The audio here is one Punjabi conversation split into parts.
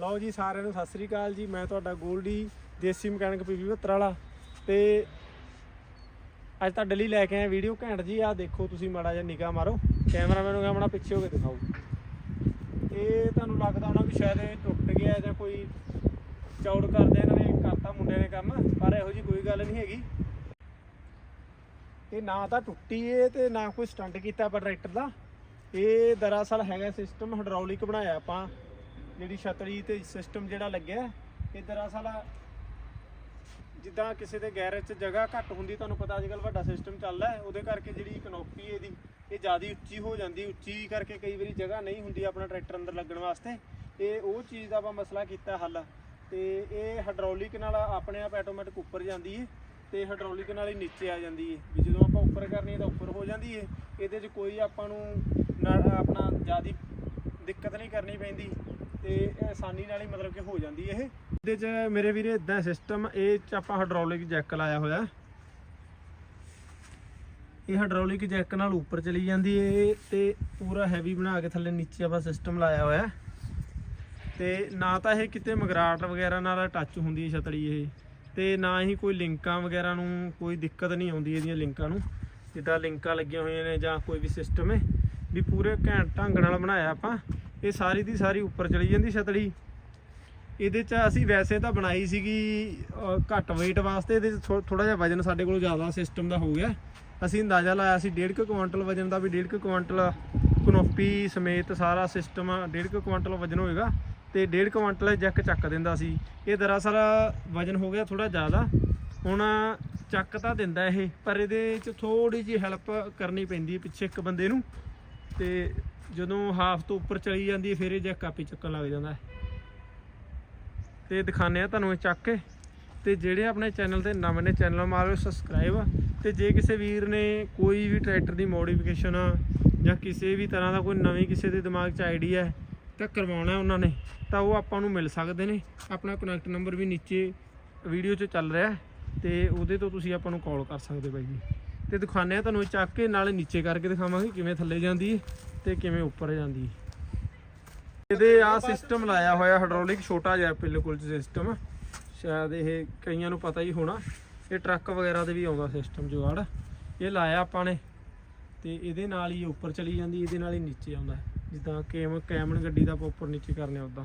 ਲਓ ਜੀ ਸਾਰਿਆਂ ਨੂੰ ਸਤਿ ਸ੍ਰੀ ਅਕਾਲ ਜੀ, ਮੈਂ ਤੁਹਾਡਾ ਗੋਲਡੀ, ਦੇਸੀ ਮਕੈਨਿਕ ਪੀਵੀ 72 ਵਾਲਾ। ਤੇ ਅੱਜ ਤੁਹਾਡੇ ਲਈ ਲੈ ਕੇ ਆਏ ਵੀਡੀਓ ਘੈਂਟ ਜੀ ਆ ਦੇਖੋ ਤੁਸੀਂ ਮਾੜਾ ਜਿਹਾ ਨਿਗਾਹ ਮਾਰੋ, ਕੈਮਰਾਮੈਨ ਨੂੰ ਕਹਣਾ ਪਿੱਛੇ ਹੋ ਕੇ ਦਿਖਾਓ। ਇਹ ਤੁਹਾਨੂੰ ਲੱਗਦਾ ਹੋਣਾ ਵੀ ਸ਼ਾਇਦ ਇਹ ਟੁੱਟ ਗਿਆ ਜਾਂ ਕੋਈ ਚੌੜ ਕਰਦੇ ਇਹਨਾਂ ਨੇ, ਕਰਤਾ ਮੁੰਡੇ ਨੇ ਕੰਮ, ਪਰ ਇਹੋ ਜੀ ਕੋਈ ਗੱਲ ਨਹੀਂ ਹੈਗੀ। ਇਹ ਨਾ ਤਾਂ ਟੁੱਟੀ ਏ ਤੇ ਨਾ ਕੋਈ ਸਟੰਟ ਕੀਤਾ ਆਪਾਂ ਟਰੈਕਟਰ ਦਾ। ਇਹ ਦਰਅਸਲ ਹੈਗਾ ਸਿਸਟਮ ਹਾਈਡ੍ਰੋਲਿਕ ਬਣਾਇਆ ਆਪਾਂ। ਜਿਹੜੀ ਛਤਰੀ ਤੇ ਸਿਸਟਮ ਜਿਹੜਾ ਲੱਗਿਆ, ਇਹ ਦਰਅਸਲ ਜਿੱਦਾਂ ਕਿਸੇ ਦੇ ਗੈਰੇਜ 'ਚ ਜਗ੍ਹਾ ਘੱਟ ਹੁੰਦੀ, ਤੁਹਾਨੂੰ ਪਤਾ ਅੱਜ ਕੱਲ ਵੱਡਾ ਸਿਸਟਮ ਚੱਲਦਾ ਉਹਦੇ ਕਰਕੇ ਜਿਹੜੀ ਕਨੋਪੀ ਇਹਦੀ, ਇਹ ਜ਼ਿਆਦਾ ਉੱਚੀ ਹੋ ਜਾਂਦੀ, ਉੱਚੀ ਕਰਕੇ ਕਈ ਵਾਰੀ ਜਗ੍ਹਾ ਨਹੀਂ ਹੁੰਦੀ ਆਪਣਾ ਟਰੈਕਟਰ ਅੰਦਰ ਲੱਗਣ ਵਾਸਤੇ, ਇਹ ਉਹ ਚੀਜ਼ ਦਾ ਆਪਾਂ ਮਸਲਾ ਕੀਤਾ ਹੱਲ। ਤੇ ਇਹ ਹਾਈਡ੍ਰੋਲਿਕ ਨਾਲ ਆਪਣੇ ਆਪ ਆਟੋਮੈਟਿਕ ਉੱਪਰ ਜਾਂਦੀ ਹੈ ਤੇ ਹਾਈਡ੍ਰੋਲਿਕ ਨਾਲ ਹੀ ਨੀਚੇ ਆ ਜਾਂਦੀ ਹੈ ਵੀ ਜਦੋਂ ਆਪਾਂ ਉੱਪਰ ਕਰਨੀ ਹੈ ਤਾਂ ਉੱਪਰ ਹੋ ਜਾਂਦੀ ਹੈ ਇਹਦੇ 'ਚ ਕੋਈ ਆਪਾਂ ਨੂੰ ਨਾ, ਆਪਣਾ ਜ਼ਿਆਦੀ ਦਿੱਕਤ ਨਹੀਂ ਕਰਨੀ ਪੈਂਦੀ। ਤੇ ਇਹ ਆਸਾਨੀ ਨਾਲ ਹੀ ਮਤਲਬ ਕਿ ਹੋ ਜਾਂਦੀ ਇਹ। ਇਹਦੇ 'ਚ ਮੇਰੇ ਵੀਰੇ ਇਦਾਂ ਸਿਸਟਮ ਇਹ 'ਚ ਆਪਾਂ ਹਾਈਡ੍ਰੋਲਿਕ ਜੈਕ ਲਾਇਆ ਹੋਇਆ। ਇਹ ਹਾਈਡ੍ਰੋਲਿਕ ਜੈਕ ਨਾਲ ਉੱਪਰ ਚਲੀ ਜਾਂਦੀ ਹੈ ਤੇ ਪੂਰਾ ਹੈਵੀ ਬਣਾ ਕੇ ਥੱਲੇ ਨੀਚੇ ਆਪਾਂ ਸਿਸਟਮ ਲਾਇਆ ਹੋਇਆ। ਤੇ ਨਾ ਤਾਂ ਇਹ ਕਿਤੇ ਮਗਰਾਟ ਵਗੈਰਾ ਨਾਲ ਟੱਚ ਹੁੰਦੀ ਹੈ ਛਤੜੀ ਇਹ। ਤੇ ਨਾ ਹੀ ਕੋਈ ਲਿੰਕਾਂ ਵਗੈਰਾ ਨੂੰ ਕੋਈ ਦਿੱਕਤ ਨਹੀਂ ਆਉਂਦੀ ਇਹਦੀਆਂ ਲਿੰਕਾਂ ਨੂੰ। ਜਿੱਦਾਂ ਲਿੰਕਾਂ ਲੱਗੀਆਂ ਹੋਈਆਂ ਨੇ ਜਾਂ ਕੋਈ ਵੀ ਸਿਸਟਮ ਹੈ ਵੀ ਪੂਰੇ ਘੈਂਟ ਢੰਗ ਨਾਲ ਬਣਾਇਆ ਆਪਾਂ। ਇਹ ਸਾਰੀ ਦੀ ਸਾਰੀ ਉੱਪਰ ਚਲੀ ਜਾਂਦੀ ਛਤੜੀ। ਇਹਦੇ ਚ ਅਸੀਂ ਵੈਸੇ ਤਾਂ ਬਣਾਈ ਸੀਗੀ ਘੱਟ weight ਵਾਸਤੇ, ਇਹਦੇ ਚ ਥੋੜਾ ਜਿਹਾ ਵਜਨ ਸਾਡੇ ਕੋਲ ਜ਼ਿਆਦਾ ਸਿਸਟਮ ਦਾ ਹੋ ਗਿਆ। ਅਸੀਂ ਅੰਦਾਜ਼ਾ ਲਾਇਆ ਸੀ 1.5 ਕੁਇੰਟਲ ਵਜਨ ਦਾ ਵੀ 1.5 ਕੁਇੰਟਲ ਕਨੋਪੀ ਸਮੇਤ ਸਾਰਾ ਸਿਸਟਮ 1.5 ਕੁਇੰਟਲ ਵਜਨ ਹੋਏਗਾ ਤੇ 1.5 ਕੁਇੰਟਲ ਜੈਕ ਚੱਕ ਦਿੰਦਾ ਸੀ। ਇਹ ਦਰਅਸਲ ਵਜਨ ਹੋ ਗਿਆ ਥੋੜਾ ਜ਼ਿਆਦਾ। ਹੁਣ ਚੱਕ ਤਾਂ ਦਿੰਦਾ ਇਹ, ਪਰ ਇਹਦੇ ਚ ਥੋੜੀ ਜਿਹੀ ਹੈਲਪ ਕਰਨੀ ਪੈਂਦੀ ਹੈ ਪਿੱਛੇ ਇੱਕ ਬੰਦੇ ਨੂੰ। ਤੇ ਜਦੋਂ ਹਾਫ ਤੋਂ ਉੱਪਰ ਚਲੀ ਜਾਂਦੀ ਹੈ, ਫਿਰ ਇਹ ਜੈਕ ਕਾਪੀ ਚੱਕਣ ਲੱਗ ਜਾਂਦਾ ਹੈ। ਤੇ ਦਿਖਾਣੇ ਆ ਤੁਹਾਨੂੰ ਇਹ ਚੱਕ ਕੇ। ਤੇ ਜਿਹੜੇ ਆਪਣੇ ਚੈਨਲ ਤੇ ਨਵੇਂ ਨੇ, ਚੈਨਲ ਮਾਰੋ ਸਬਸਕ੍ਰਾਈਬ ਤੇ ਜੇ ਕਿਸੇ ਵੀਰ ਨੇ ਕੋਈ ਵੀ ਟਰੈਕਟਰ ਦੀ ਮੋਡੀਫਿਕੇਸ਼ਨ ਜਾਂ ਕਿਸੇ ਵੀ ਤਰ੍ਹਾਂ ਦਾ ਕੋਈ ਨਵੀਂ ਕਿਸੇ ਦੇ ਦਿਮਾਗ 'ਚ ਆਈਡੀਆ ਹੈ, ਤਾਂ ਕਰਵਾਉਣਾ ਉਹਨਾਂ ਨੇ, ਤਾਂ ਉਹ ਆਪਾਂ ਨੂੰ ਮਿਲ ਸਕਦੇ ਨੇ। ਆਪਣਾ ਕਨੈਕਟ ਨੰਬਰ ਵੀ ਨੀਚੇ ਵੀਡੀਓ 'ਚ ਚੱਲ ਰਿਹਾ ਹੈ, ਤੇ ਉਹਦੇ ਤੋਂ ਤੁਸੀਂ ਆਪਾਂ ਨੂੰ ਕਾਲ ਕਰ ਸਕਦੇ ਬਾਈ ਜੀ। ਤੇ ਦਿਖਾਣੇ ਆ ਤੁਹਾਨੂੰ, ਇਹ ਚੱਕ ਕੇ ਨਾਲੇ ਨੀਚੇ ਕਰਕੇ ਦਿਖਾਵਾਂਗੇ ਕਿਵੇਂ ਥੱਲੇ ਜਾਂਦੀ ਹੈ ਤੇ ਕਿਵੇਂ ਉੱਪਰ ਜਾਂਦੀ ਹੈ ਇਹਦੇ ਆ ਸਿਸਟਮ ਲਾਇਆ ਹੋਇਆ ਹਾਈਡ੍ਰੋਲਿਕ ਛੋਟਾ ਜਿਹਾ ਬਿਲਕੁਲ ਸਿਸਟਮ ਸ਼ਾਇਦ ਇਹ ਕਈਆਂ ਨੂੰ ਪਤਾ ਹੀ ਹੋਣਾ। ਇਹ ਟਰੱਕ ਵਗੈਰਾ ਤੇ ਵੀ ਆਉਂਦਾ ਸਿਸਟਮ ਜੁਗਾੜ। ਇਹ ਲਾਇਆ ਆਪਾਂ ਨੇ ਤੇ ਇਹਦੇ ਨਾਲ ਹੀ ਉੱਪਰ ਚਲੀ ਜਾਂਦੀ ਇਹਦੇ ਨਾਲ ਹੀ ਨੀਚੇ ਆਉਂਦਾ ਜਿੱਦਾਂ ਕੈਮ, ਕੈਮਨ ਗੱਡੀ ਦਾ ਆਪਾਂ ਉੱਪਰ ਨੀਚੇ ਕਰਨੇ ਉਦਾਂ।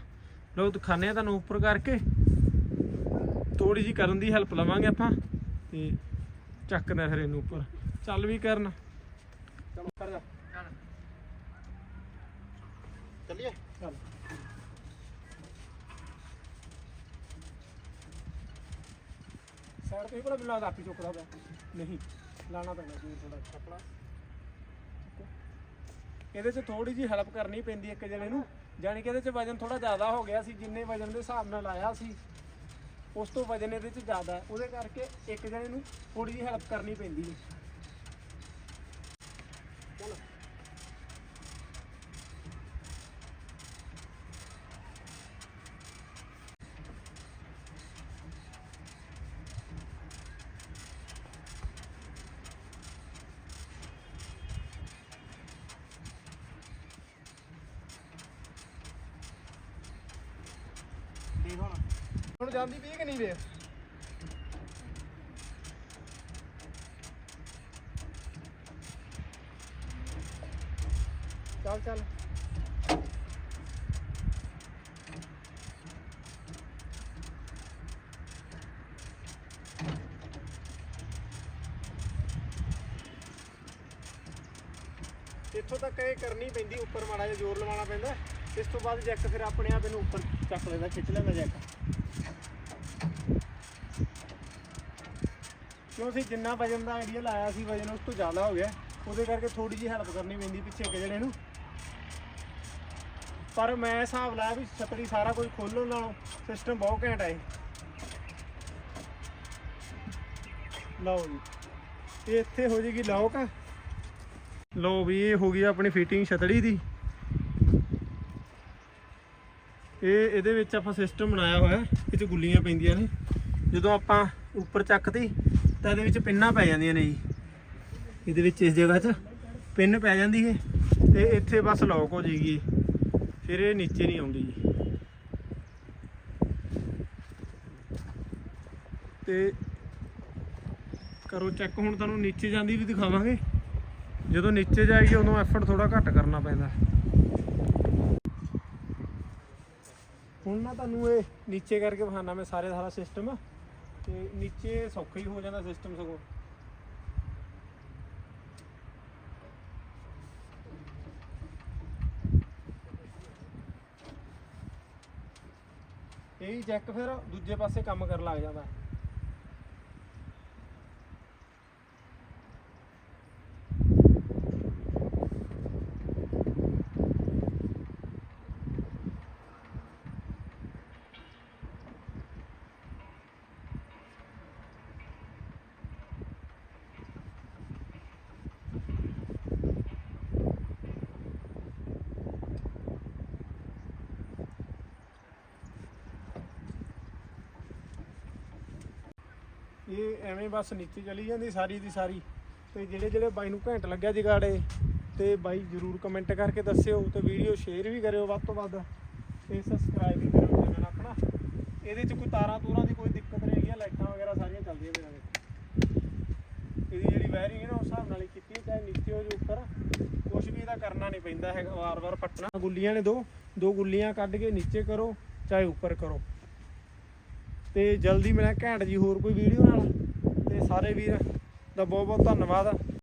ਲੋ ਦਿਖਾਣੇ ਆ ਤੁਹਾਨੂੰ ਉੱਪਰ ਕਰਕੇ। ਥੋੜੀ ਜੀ ਕਰਨ ਦੀ ਹੈਲਪ ਲਵਾਂਗੇ ਆਪਾਂ ਤੇ ਚੱਕਦੇ ਆ ਫਿਰ ਇਹਨੂੰ ਉੱਪਰ। ਚੱਲ ਵੀ ਕਰਨ। ਚਲੋ ਕਰ ਜਾ। ਚੱਲੀਏ? ਚੱਲ। ਸਾਈਡ ਤੇ ਬੜਾ ਬਿਲਾ ਆਪੀ ਚੁੱਕਦਾ ਪਿਆ। ਨਹੀਂ ਲਾਣਾ ਪੈਣਾ ਦੂਰ ਥੋੜਾ ਕੱਪੜਾ ਇਹਦੇ 'ਚ ਥੋੜੀ ਜੀ ਹੈਲਪ ਕਰਨੀ ਪੈਂਦੀ ਇੱਕ ਜਣੇ ਨੂੰ। ਜਾਣੀ ਕਿ ਇਹਦੇ 'ਚ ਵਜਨ ਥੋੜਾ ਜ਼ਿਆਦਾ ਹੋ ਗਿਆ ਸੀ ਜਿੰਨੇ ਵਜਨ ਦੇ ਹਿਸਾਬ ਨਾਲ ਆਇਆ ਸੀ। ਉਸ ਤੋਂ ਵਜਨ ਇਹਦੇ 'ਚ ਜ਼ਿਆਦਾ ਹੈ। ਉਹਦੇ ਕਰਕੇ ਇੱਕ ਜਣੇ ਨੂੰ ਥੋੜੀ ਜੀ ਹੈਲਪ ਕਰਨੀ ਪੈਂਦੀ ਹੈ। ਦੇਖ ਹੁਣ। ਹੁਣ ਜਾਂਦੀ ਪਈ ਕਿ ਨਹੀਂ ਵੇ ਚੱਲ ਚੱਲ। ਇੱਥੋਂ ਤੱਕ ਇਹ ਕਰਨੀ ਪੈਂਦੀ, ਉੱਪਰ ਮਾੜਾ ਜਿਹਾ ਜ਼ੋਰ ਲਵਾਉਣਾ ਪੈਂਦਾ। ਇਸ ਤੋਂ ਬਾਅਦ ਜੈਕ ਫਿਰ ਆਪਣੇ ਆਪ ਇਹਨੂੰ ਉੱਪਰ ਚੱਕ ਲੈਂਦਾ, ਖਿੱਚ ਲੈਂਦਾ ਜੈਕ। ਕਿਉਂ ਅਸੀਂ ਜਿੰਨਾ ਵਜਨ ਦਾ ਆਈਡੀਆ ਲਾਇਆ ਸੀ, ਵਜਨ ਉਸ ਤੋਂ ਜ਼ਿਆਦਾ ਹੋ ਗਿਆ। ਉਹਦੇ ਕਰਕੇ ਥੋੜੀ ਜਿਹੀ ਹੈਲਪ ਕਰਨੀ ਪੈਂਦੀ ਪਿੱਛੇ ਅੱਗੇ ਜਿਹੜੇ ਨੂੰ। ਪਰ ਮੈਂ ਹਿਸਾਬ ਲਾਇਆ ਵੀ ਛਤਰੀ ਸਾਰਾ ਕੁਝ ਖੋਲਣ ਨਾਲੋਂ ਸਿਸਟਮ ਬਹੁਤ ਘੈਂਟ ਹੈ ਲਓ ਜੀ। ਇਹ ਇੱਥੇ ਹੋ ਜੇਗੀ ਲੌਕ ਲਓ ਵੀ ਇਹ ਹੋ ਗਈ ਆਪਣੀ ਫਿਟਿੰਗ ਛਤੜੀ ਦੀ। ਇਹ ਇਹਦੇ ਵਿੱਚ ਆਪਾਂ ਸਿਸਟਮ ਬਣਾਇਆ ਹੋਇਆ ਇਹ ਚ ਗੁੱਲੀਆਂ ਪੈਂਦੀਆਂ ਨੇ। ਜਦੋਂ ਆਪਾਂ ਉੱਪਰ ਚੱਕਤੀ, ਤਾਂ ਇਹਦੇ ਵਿੱਚ ਪਿੰਨਾਂ ਪੈ ਜਾਂਦੀਆਂ ਨੇ ਜੀ। ਇਹਦੇ ਵਿੱਚ ਇਸ ਜਗ੍ਹਾ 'ਚ ਪਿੰਨ ਪੈ ਜਾਂਦੀ ਹੈ ਤੇ ਇੱਥੇ ਬਸ ਲੌਕ ਹੋ ਜੇਗੀ ਫਿਰ ਇਹ ਨੀਚੇ ਨਹੀਂ ਆਉਂਦੀ ਜੀ। ਤੇ ਕਰੋ ਚੈੱਕ ਹੁਣ ਤੁਹਾਨੂੰ ਨੀਚੇ ਜਾਂਦੀ ਵੀ ਦਿਖਾਵਾਂਗੇ। ਜਦੋਂ ਨੀਚੇ ਜਾਏਗੀ, ਉਦੋਂ ਐਫਰਟ ਥੋੜਾ ਘੱਟ ਕਰਨਾ ਪੈਂਦਾ। ਹੁਣ ਨਾ ਤੁਹਾਨੂੰ ਇਹ ਨੀਚੇ ਕਰਕੇ ਵਿਖਾਣਾ ਮੈਂ ਸਾਰੇ ਸਾਰਾ ਸਿਸਟਮ ਤੇ ਨੀਚੇ ਸੌਖਾ ਹੀ ਹੋ ਜਾਂਦਾ ਸਿਸਟਮ ਸਗੋਂ। ਇਹੀ ਚੈੱਕ ਫਿਰ ਦੂਜੇ ਪਾਸੇ ਕੰਮ ਕਰਨ ਲੱਗ ਜਾਂਦਾ। ਇਹ ਐਵੇਂ ਬਸ ਨੀਚੇ ਚਲੀ ਜਾਂਦੀ ਸਾਰੀ ਦੀ ਸਾਰੀ। ਤੇ ਜਿਹੜੇ ਜਿਹੜੇ ਬਾਈ ਨੂੰ ਘੈਂਟ ਲੱਗਿਆ ਜਗਾੜੇ, ਤੇ ਬਾਈ ਜਰੂਰ ਕਮੈਂਟ ਕਰਕੇ ਦੱਸਿਓ ਤੇ ਵੀਡੀਓ ਸ਼ੇਅਰ ਵੀ ਕਰਿਓ ਵੱਧ ਤੋਂ ਵੱਧ ਤੇ ਸਬਸਕ੍ਰਾਈਬ ਵੀ ਕਰਿਓ ਚੈਨਲ ਆਪਣਾ। ਇਹਦੇ ਚ ਕੋਈ ਤਾਰਾਂ ਤੂਰਾਂ ਦੀ ਕੋਈ ਦਿੱਕਤ ਨਹੀਂ ਹੈਗੀ ਲਾਈਟਾਂ ਵਗੈਰਾ ਸਾਰੀਆਂ ਚੱਲਦੀਆਂ ਮੇਰਾ ਇਹਦੀ ਜਿਹੜੀ ਵਾਇਰਿੰਗ ਹੈ ਨਾ, ਉਸ ਹਿਸਾਬ ਨਾਲ ਹੀ ਕੀਤੀ ਚਾਹੇ ਨੀਚੇ ਹੋ ਜਾਂ ਉੱਪਰ। ਕੁਝ ਵੀ ਇਹਦਾ ਕਰਨਾ ਨਹੀਂ ਪੈਂਦਾ ਹੈਗਾ, ਵਾਰ-ਵਾਰ ਪੱਟਣਾ। ਗੁੱਲੀਆਂ ਨੇ ਦੋ ਦੋ ਗੁੱਲੀਆਂ ਕੱਢ ਕੇ ਨੀਚੇ ਕਰੋ, ਚਾਹੇ ਉੱਪਰ ਕਰੋ। ਤੇ ਜਲਦੀ ਮਿਲਾਂ ਘੈਂਟ ਜੀ ਹੋਰ ਕੋਈ ਵੀਡੀਓ ਨਾਲ। ਤੇ ਸਾਰੇ ਵੀਰ ਦਾ ਬਹੁਤ ਬਹੁਤ ਧੰਨਵਾਦ।